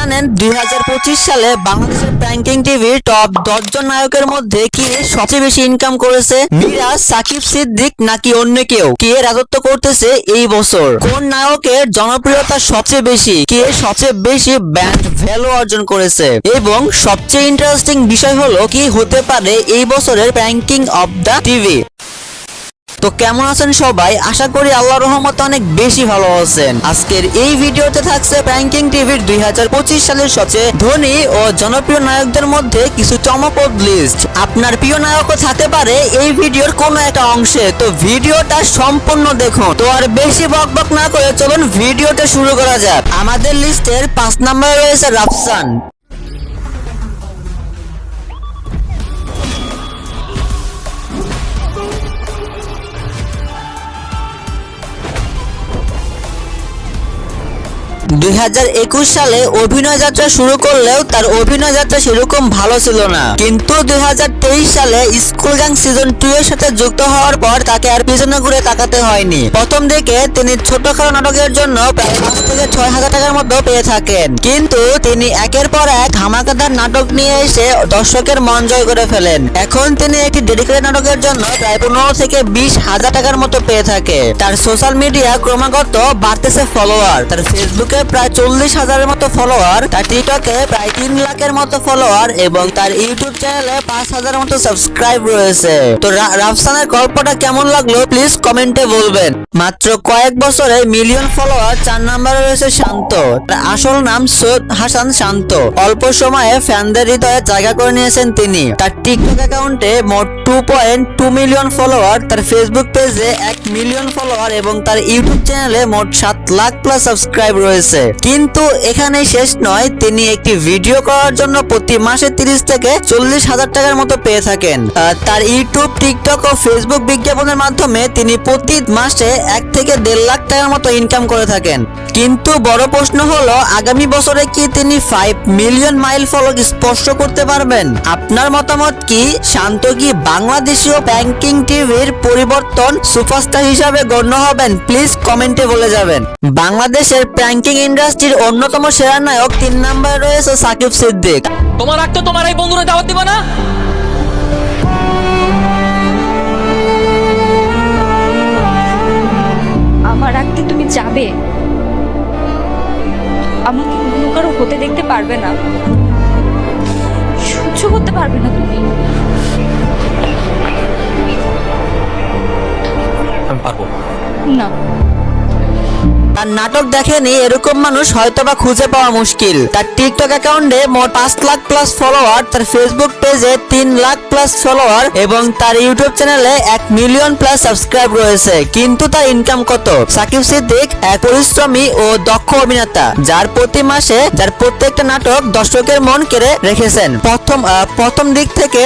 জানেন, দুই সালে বাংলাদেশের প্র্যাঙ্কিং টিভির টপ দশজন নায়কের মধ্যে কে সবচেয়ে বেশি ইনকাম করেছে? মিরাজ সাকিব সিদ্দিক নাকি অন্য কেউ? কে রাজত্ব করতেছে এই বছর? কোন নায়কের জনপ্রিয়তা সবচেয়ে বেশি? কে সবচেয়ে বেশি ব্যান্ড ভ্যালু অর্জন করেছে? এবং সবচেয়ে ইন্টারেস্টিং বিষয় হলো কি হতে পারে এই বছরের প্র্যাঙ্কিং অফ দ্য টিভি তো কেমন আছেন সবাই? আশা করি আল্লাহর রহমত অনেক বেশি ভালো আছেন। আজকের এই ভিডিওতে থাকছে প্র্যাঙ্কিং টিভির দুই হাজার পঁচিশ সালের সবচেয়ে ধনী ও জনপ্রিয় নায়কদের মধ্যে কিছু চমকপ্রদ লিস্ট আপনার প্রিয় নায়কও থাকতে পারে এই ভিডিওর কোনো একটা অংশে। তো ভিডিওটা সম্পূর্ণ দেখুন। তো আর বেশি বক বক না করে চলুন ভিডিওটা শুরু করা যাক। আমাদের লিস্টের পাঁচ নম্বরে রয়েছে রাফসান। দুই হাজার একুশ সালে অভিনয় যাত্রা শুরু করলেও তার অভিনয় যাত্রা সেরকম ভালো ছিল না। কিন্তু দুই হাজার তেইশ সালে স্কুল গ্যাং সিজন টু এর সাথে যুক্ত হওয়ার পর তাকে আর পিছনে ঘুরে তাকাতে হয়নি। প্রথম দিকে তিনি ছোটখাটো নাটকের জন্য প্রায় পাঁচ থেকে ছয় হাজার টাকার মতো পেয়ে থাকেন। কিন্তু তিনি একের পর এক ধামাকাদার নাটক নিয়ে এসে দর্শকের মন জয় করে ফেলেন। এখন তিনি একটি ডেডিকেটেড নাটকের জন্য প্রায় পনেরো থেকে বিশ হাজার টাকার মতো পেয়ে থাকে। তার সোশ্যাল মিডিয়া ক্রমাগত বাড়তেছে ফলোয়ার তার ফেসবুকে প্রায় চল্লিশ হাজারের মতো ফলোয়ার তার টিকটকে প্রায় তিন লাখের মতো ফলোয়ার এবং তার ইউটিউব চ্যানেলে পাঁচ হাজারের মতো সাবস্ক্রাইব রয়েছে। তো রাফসানের গল্পটা কেমন লাগল প্লিজ কমেন্টে বলবেন। মাত্র কয়েক বছরে মিলিয়ন ফলোয়ার চার নম্বরে রয়েছে শান্ত। আসল নাম সৈয়দ হাসান শান্ত। অল্প সময়ে ফ্যানদের হৃদয়ে জায়গা করে নিয়েছেন তিনি। তার টিকটক অ্যাকাউন্টে মোট two point two million follower তার ফেসবুক পেজে এক মিলিয়ন ফলোয়ার এবং তার ইউটিউব চ্যানেলে মোট সাত লাখ প্লাস সাবস্ক্রাইব রয়েছে। কিন্তু এখানেই শেষ নয়, তিনি একটি ভিডিও করার জন্য প্রতি মাসে তিরিশ থেকে চল্লিশ হাজার টাকার মতো পেয়ে থাকেন। তার ইউটিউব টিকটক ও ফেসবুক বিজ্ঞাপনের মাধ্যমে তিনি প্রতি মাসে এক থেকে দেড় লাখ টাকার মতো ইনকাম করে থাকেন। কিন্তু বড় প্রশ্ন হলো আগামী বছরে কি তিনি ফাইভ মিলিয়ন মাইল ফলক স্পর্শ করতে পারবেন? আপনার মতামত কি? শান্ত কি বাংলাদেশীয় ব্যাংকিং টিভির পরিবর্তন সুপারস্টার হিসাবে গণ্য হবেন? প্লিজ কমেন্টে বলে যাবেন। বাংলাদেশের ব্যাংকিং ইন্ডাস্ট্রির অন্যতম সেরা নায়ক তিন নম্বরে রয়েছে সাকিব সিদ্দিক। তোমার রাখতে তোমার এই বন্ধুরা দাওয়াত দিবা না? আমার রাখতে তুমি যাবে। দেখতে পারবে না। সহ্য করতে পারবে না তুমি। আমি পারব। না। তার নাটক দেখেনি, এরকম মানুষ হয়তোবা খুঁজে পাওয়া মুশকিল। তার টিকটক অ্যাকাউন্টে মোট পাঁচ লাখ প্লাস ফলোয়ার তার ফেসবুক পেজে তিন লাখ প্লাস ফলোয়ার এবং তার ইউটিউব চ্যানেলে এক মিলিয়ন প্লাস সাবস্ক্রাইব রয়েছে। কিন্তু তার ইনকাম কত? সাকিব সিদ্দিক, এক পরিশ্রমী ও দক্ষ অভিনেতা, যার প্রতি মাসে যার প্রত্যেকটা নাটক দর্শকের মন কেড়ে রেখেছেন। প্রথম প্রথম দিক থেকে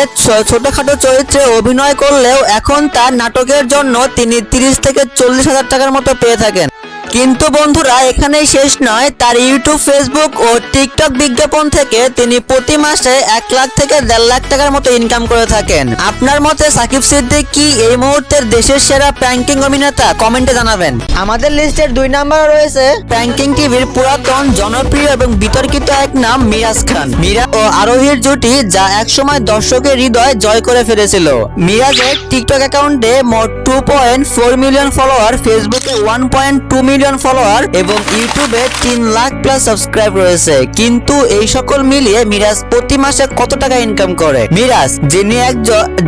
ছোটখাটো চরিত্রে অভিনয় করলেও এখন তার নাটকের জন্য তিনি তিরিশ থেকে চল্লিশ হাজার টাকার মতো পেয়ে থাকেন। কিন্তু বন্ধুরা, এখানেই শেষ নয়। তার ইউটিউব ফেসবুক ও টিকটক বিজ্ঞাপন থেকে তিনি প্রতি মাসে এক লাখ থেকে দেড় লাখ টাকার মতো ইনকাম করে থাকেন। আপনার মতে সাকিব সিদ্দিক কি এই মুহূর্তের দেশের সেরা প্র্যাঙ্কিং অভিনেতা? কমেন্টে জানাবেন। আমাদের লিস্টের দুই নম্বরে রয়েছে প্র্যাঙ্কিং টিভির পুরাতন, জনপ্রিয় এবং বিতর্কিত এক নাম মিরাজ খান। মিরা ও আরোহীর জুটি যা একসময় দর্শকের হৃদয় জয় করে ফেলেছিল। মিরাজের টিকটক অ্যাকাউন্টে মোট two point four million follower ফেসবুকে one point two million follower এবং ইউটিউবে তিন লাখ প্লাস সাবস্ক্রাইব রয়েছে। কিন্তু এই সকল মিলিয়ে মিরাজ প্রতি মাসে কত টাকা ইনকাম করে? মিরাজ, যিনি এক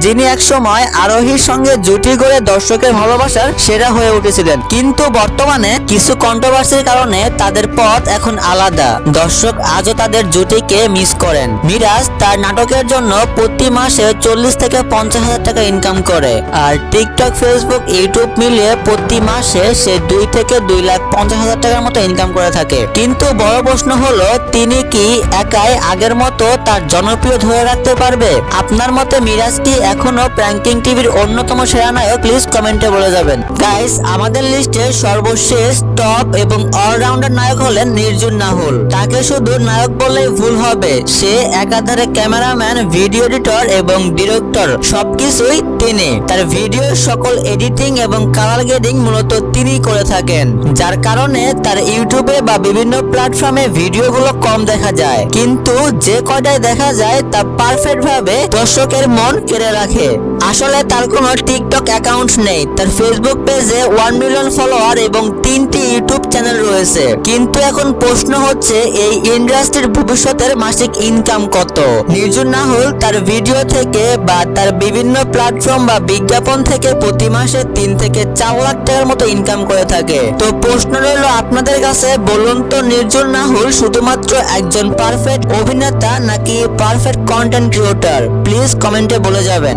যিনি এক সময় আরোহীর সঙ্গে জুটি করে দর্শকের ভালোবাসার সেরা হয়ে উঠেছিলেন। কিন্তু বর্তমানে কিছু কন্ট্রোভার্সির কারণে তাদের পথ এখন আলাদা। দর্শক আজও তাদের জুটিকে মিস করেন। মিরাজ তার নাটকের জন্য প্রতি মাসে চল্লিশ থেকে পঞ্চাশ হাজার টাকা ইনকাম করে। আর টিকটক ফেসবুক ইউটিউব মিলিয়ে প্রতি মাসে সে দুই থেকে দুই লাখ পঞ্চাশ হাজার টাকার মতো ইনকাম করে থাকে। কিন্তু বড় প্রশ্ন হলো, তিনি কি একাই আগের মতো তার জনপ্রিয় ধরে রাখতে পারবে? আপনার মতে মিরাজ কি এখনও প্র্যাঙ্কিং টিভির অন্যতম সেরা নায়ক? প্লিজ কমেন্টে বলে যাবেন। গাইস আমাদের লিস্টে সর্বশেষ টপ এবং অলরাউন্ডার নায়ক হলেন নির্জুন নাহুল। তাকে শুধু নায়ক বললেই ভুল হবে। সে একাধারে ক্যামেরাম্যান ভিডিও এডিটর এবং ডিরেক্টর সবকিছুই তিনি। তার ভিডিওর সকল এডিটিং এবং কালার গ্রেডিং মূলত তিনিই করে থাকেন। যার কারণে তার ইউটিউবে বা বিভিন্ন প্ল্যাটফর্মে ভিডিওগুলো কম দেখা যায়। কিন্তু যে কটায় দেখা যায় তা পারফেক্ট ভাবে দর্শকের মন কেড়ে রাখে। আসলে তার কোনো টিকটক অ্যাকাউন্ট নেই। তার ফেসবুক পেজে ওয়ান মিলিয়ন ফলোয়ার এবং তিনটি ইউটিউব চ্যানেল রয়েছে। কিন্তু এখন প্রশ্ন হচ্ছে, এই ইন্ডাস্ট্রির ভবিষ্যতের মাসিক ইনকাম কত? নির্জুন নাহুল তার ভিডিও থেকে বা তার বিভিন্ন প্ল্যাটফর্ম বা বিজ্ঞাপন থেকে প্রতি মাসে তিন থেকে চার লাখ টাকার মতো ইনকাম করে থাকে। তো প্রশ্ন রইল আপনাদের কাছে, বলুন তো নির্জুন নাহুল শুধুমাত্র একজন পারফেক্ট অভিনেতা নাকি পারফেক্ট কন্টেন্ট ক্রিয়েটর প্লিজ কমেন্টে বলে যাবেন।